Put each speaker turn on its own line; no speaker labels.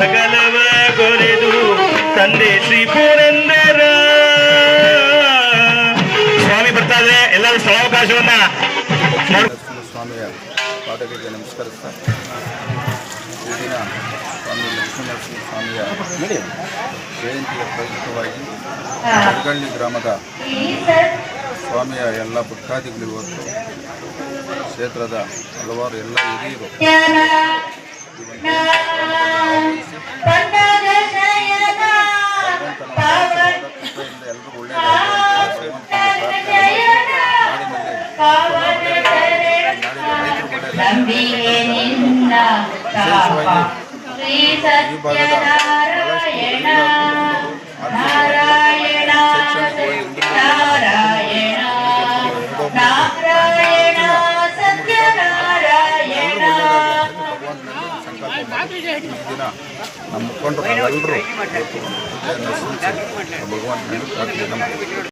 ಸಕಲವ ಕೊರೆದು ತಂದೆ ಶ್ರೀ ಪುರಂದರ ಸ್ವಾಮಿ ಬರ್ತಾ ಇದ್ರೆ ಎಲ್ಲರೂ ಸ್ಥಳಾವಕಾಶವನ್ನ
ಸ್ವಾಮಿಯ ಪಾದಗಳಿಗೆ ನಮಸ್ಕರಿಸ್ತಾ ಈ ದಿನ ಸ್ವಾಮಿ ಲಕ್ಷ್ಮೀನರಸಿಂಹ ಸ್ವಾಮಿಯ ಜಯಂತಿಯ ಪ್ರಯುಕ್ತವಾಗಿ ಮರಗಳ್ಳಿ ಗ್ರಾಮದ ಸ್ವಾಮಿಯ ಎಲ್ಲ ಭಕ್ತಾದಿಗಳು ಇವತ್ತು ಕ್ಷೇತ್ರದ ಹಲವಾರು ಎಲ್ಲ ಹಿರಿಯರು ಮಾಡಿ ನಾಡಿನ ರೈತರು ಒಳ್ಳೆಯದಾಗಲಿ. ಈ ಭಾಗದ ಬಹಳಷ್ಟು
ನಾರಾಯಣ ನಾರಾಯಣ ನಾರಾಯಣ ಸತ್ಯನಾರಾಯಣ
ಭಗವಂತನಲ್ಲಿ ಸಂಕಲ್ಪ ಮಾಡಿ ಈ ದಿನ ನಮ್ಮ ಮುಖಂಡರು ನಾವೆಲ್ಲರೂ ಇವತ್ತು ಪೂಜೆಯನ್ನು ಸಲ್ಲಿಸಿ ಭಗವಂತನಲ್ಲಿ ಪ್ರಾರ್ಥನೆ ಮಾಡಿ